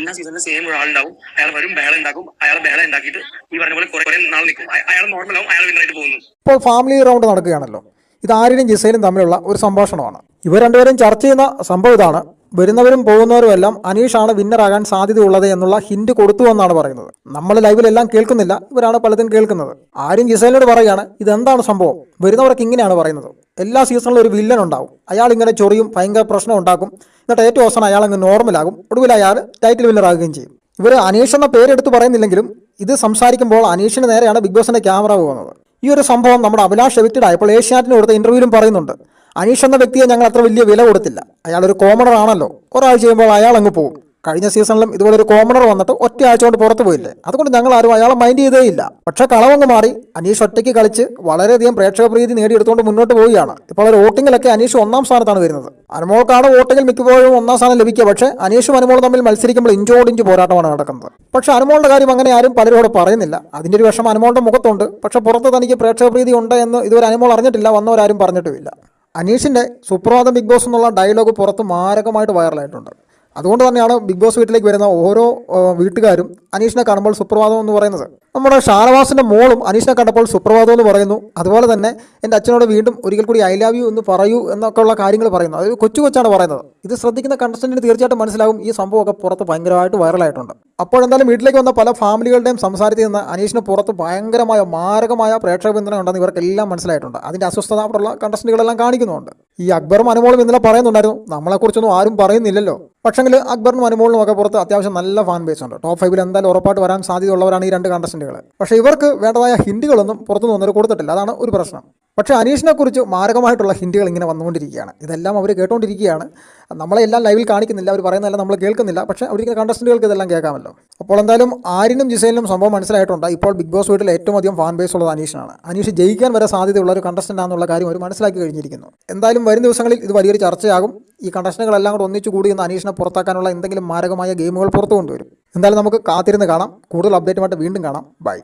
എല്ലാ സീസണിലും സെയിം ഒരാളുണ്ടാവും. അയാൾ വരും ബേള ഉണ്ടാക്കും അയാൾ ബേള ഉണ്ടാക്കിയിട്ട് ഈ പറഞ്ഞ പോലെ കുറെ നാൾ നിൽക്കും. അയാൾ നോർമൽ ആവും അയാൾ വിന്നറായിട്ട് പോകുന്നു. ഇപ്പോൾ ഫാമിലി റൗണ്ട് നടക്കുകയാണല്ലോ. ഇത് ആര്യനും ജിസയിലും തമ്മിലുള്ള ഒരു സംഭാഷണമാണ്. ഇവർ രണ്ടുപേരും ചർച്ച ചെയ്യുന്ന സംഭവം ഇതാണ്. വരുന്നവരും പോകുന്നവരും എല്ലാം അനീഷാണ് വിന്നറാകാൻ സാധ്യതയുള്ളത് എന്നുള്ള ഹിന്റ് കൊടുത്തു എന്നാണ് പറയുന്നത് നമ്മൾ ലൈവിലെല്ലാം കേൾക്കുന്നില്ല ഇവരാണ് പലതും കേൾക്കുന്നത്. ആരും ജിസയിലിനോട് പറയുകയാണ് ഇതെന്താണ് സംഭവം? വരുന്നവർക്ക് ഇങ്ങനെയാണ് പറയുന്നത്. എല്ലാ സീസണിലും ഒരു വില്ലൻ ഉണ്ടാവും. അയാൾ ഇങ്ങനെ ചൊറിയും ഭയങ്കര പ്രശ്നം ഉണ്ടാക്കും. എന്നിട്ട് ഏറ്റവും അവസാനം അയാൾ അങ്ങ് നോർമലാകും ഒടുവിൽ അയാൾ ടൈറ്റിൽ വിന്നറാകുകയും ചെയ്യും. ഇവർ അനീഷ് എന്ന പേരെടുത്ത് പറയുന്നില്ലെങ്കിലും ഇത് സംസാരിക്കുമ്പോൾ അനീഷിന് നേരെയാണ് ബിഗ് ബോസിന്റെ ക്യാമറ പോകുന്നത്. ഈ ഒരു സംഭവം നമ്മുടെ അഭിലാഷ് എവിക്റ്റഡ് ആയപ്പോൾ ഏഷ്യാറ്റിന് കൊടുത്ത ഇന്റർവ്യൂവിലും പറയുന്നുണ്ട്. അനീഷ് എന്ന വ്യക്തിയെ ഞങ്ങൾ അത്ര വലിയ വില കൊടുത്തില്ല. അയാളൊരു കോമണർ ആണല്ലോ. ഒരാഴ്ച ചെയ്യുമ്പോൾ അയാൾ അങ്ങ് പോകും. കഴിഞ്ഞ സീസണിലും ഇതുപോലെ ഒരു കോമണർ വന്നിട്ട് ഒറ്റ ആഴ്ച കൊണ്ട് പുറത്തു പോയില്ലേ? അതുകൊണ്ട് ഞങ്ങൾ ആരും അയാളെ മൈൻഡ് ചെയ്തേ ഇല്ല പക്ഷെ കളവങ്ങ് മാറി അനീഷ് ഒറ്റയ്ക്ക് കളിച്ച് വളരെയധികം പ്രേക്ഷക പ്രീതി നേടിയെടുത്തുകൊണ്ട് മുന്നോട്ട് പോവുകയാണ്. ഇപ്പോൾ ഒരു വോട്ടിങ്ങിലൊക്കെ അനീഷ് ഒന്നാം സ്ഥാനത്താണ് വരുന്നത്. അനുമോൾക്കാണ് വോട്ടിങ്ങിൽ മിക്കപ്പോഴും ഒന്നാം സ്ഥാനം ലഭിക്കുക. പക്ഷേ അനീഷും അനുമോളും തമ്മിൽ മത്സരിക്കുമ്പോൾ ഇഞ്ചോടിഞ്ച് പോരാട്ടമാണ് നടക്കുന്നത്. പക്ഷേ അനുമോളുടെ കാര്യം അങ്ങനെ ആരും പലരോട് പറയുന്നില്ല. അതിന്റെ ഒരു വിഷമം അനുമോളുടെ മുഖത്തുണ്ട്. പക്ഷേ പുറത്ത് തനിക്ക് പ്രേക്ഷക പ്രീതി ഉണ്ട് എന്ന് ഇതുവരെ അനുമോൾ അറിഞ്ഞിട്ടില്ല. വന്നവരാരും പറഞ്ഞിട്ടുമില്ല. അനീഷിന്റെ സുപ്രഭാതം ബിഗ് ബോസ് എന്നുള്ള ഡയലോഗ് പുറത്ത് മാരകമായിട്ട് വൈറലായിട്ടുണ്ട്. അതുകൊണ്ട് തന്നെയാണ് ബിഗ് ബോസ് വീട്ടിലേക്ക് വരുന്ന ഓരോ വീട്ടുകാരും അനീഷിനെ കാണുമ്പോൾ സുപ്രഭാതം എന്ന് പറയുന്നത്. നമ്മുടെ ഷാനവാസിന്റെ മോളും അനീഷിനെ കണ്ടപ്പോൾ സുപ്രഭാതം എന്ന് പറയുന്നു. അതുപോലെ തന്നെ എന്റെ അച്ഛനോട് വീണ്ടും ഒരിക്കൽ കൂടി ഐ ലവ് യു എന്ന് പറയൂ എന്നൊക്കെ ഉള്ള കാര്യങ്ങൾ പറയുന്നു. അത് കൊച്ചു കൊച്ചാണ് പറയുന്നത്. ഇത് ശ്രദ്ധിക്കുന്ന കണ്ടസ്റ്റന്റിന് തീർച്ചയായിട്ടും മനസ്സിലാകും ഈ സംഭവമൊക്കെ പുറത്ത് ഭയങ്കരമായിട്ട് വൈറലായിട്ടുണ്ട്. അപ്പോഴെന്തായാലും വീട്ടിലേക്ക് വന്ന പല ഫാമിലികളുടെയും സംസാരത്തിൽ നിന്ന് അനീഷിന് പുറത്ത് ഭയങ്കരമായ മാരകമായ പ്രേക്ഷക പിന്തുണ ഉണ്ടെന്ന് ഇവർക്കെല്ലാം മനസ്സിലായിട്ടുണ്ട്. അതിന്റെ അസ്വസ്ഥത അവിടെയുള്ള കണ്ടസ്റ്റന്റുകളെല്ലാം കാണിക്കുന്നുണ്ട് ഈ അക്ബറും അനുമോളും ഇന്നലെ പറയുന്നുണ്ടായിരുന്നു നമ്മളെക്കുറിച്ചൊന്നും ആരും പറയുന്നില്ലല്ലോ. പക്ഷെങ്കിൽ അക്ബറിനും അനുമോളിനും ഒക്കെ പുറത്ത് അത്യാവശ്യം നല്ല ഫാൻ ബേസ് ഉണ്ട്. ടോപ്പ് ഫൈവിൽ എന്തായാലും ഉറപ്പായിട്ട് വരാൻ സാധ്യതയുള്ളവരാണ് ഈ രണ്ട് കണ്ടസ്റ്റന്റുകൾ പക്ഷേ ഇവർക്ക് വേണ്ടതായ ഹിന്ദികളൊന്നും പുറത്തുനിന്ന് വന്നവർ കൊടുത്തിട്ടില്ല. അതാണ് ഒരു പ്രശ്നം. പക്ഷേ അനീഷിനെ കുറിച്ച് മാരകമായിട്ടുള്ള ഹിന്ദികൾ ഇങ്ങനെ വന്നുകൊണ്ടിരിക്കുകയാണ്. ഇതെല്ലാം അവർ കേട്ടുകൊണ്ടിരിക്കുകയാണ് നമ്മളെ എല്ലാം ലൈവിൽ കാണിക്കുന്നില്ല. അവർ പറയുന്നതെല്ലാം നമ്മൾ കേൾക്കുന്നില്ല. പക്ഷേ അവിടെ കണ്ടസ്റ്റന്റുകൾക്ക് ഇതെല്ലാം കേൾക്കാമല്ലോ. അപ്പോൾ എന്തായാലും ആരിനും ജിസൈലിനും സംഭവം മനസ്സിലായിട്ടുണ്ട്? ഇപ്പോൾ ബിഗ് ബോസ് വീട്ടിൽ ഏറ്റവും അധികം ഫാൻ ബേസ് ഉള്ളത് അനീഷിനാണ്. അനീഷ് ജയിക്കാൻ വരെ സാധ്യതയുള്ള ഒരു കണ്ടസ്റ്റന്റാണെന്നുള്ള കാര്യം അവർ മനസ്സിലാക്കി കഴിഞ്ഞിരിക്കുന്നു. എന്തായാലും വരും ദിവസങ്ങളിൽ ഇത് വലിയൊരു ചർച്ചയാകും. ഈ കണ്ടസ്റ്റനുകളെല്ലാം കൂടെ ഒന്നിച്ചു കൂടി ഇന്ന് അനീഷിനെ പുറത്താക്കാനുള്ള എന്തെങ്കിലും മാരകമായ ഗെയിമുകൾ പുറത്തു കൊണ്ടുവരും എന്തായാലും നമുക്ക് കാത്തിരുന്ന് കാണാം. കൂടുതൽ അപ്ഡേറ്റുമായിട്ട് വീണ്ടും കാണാം. ബൈ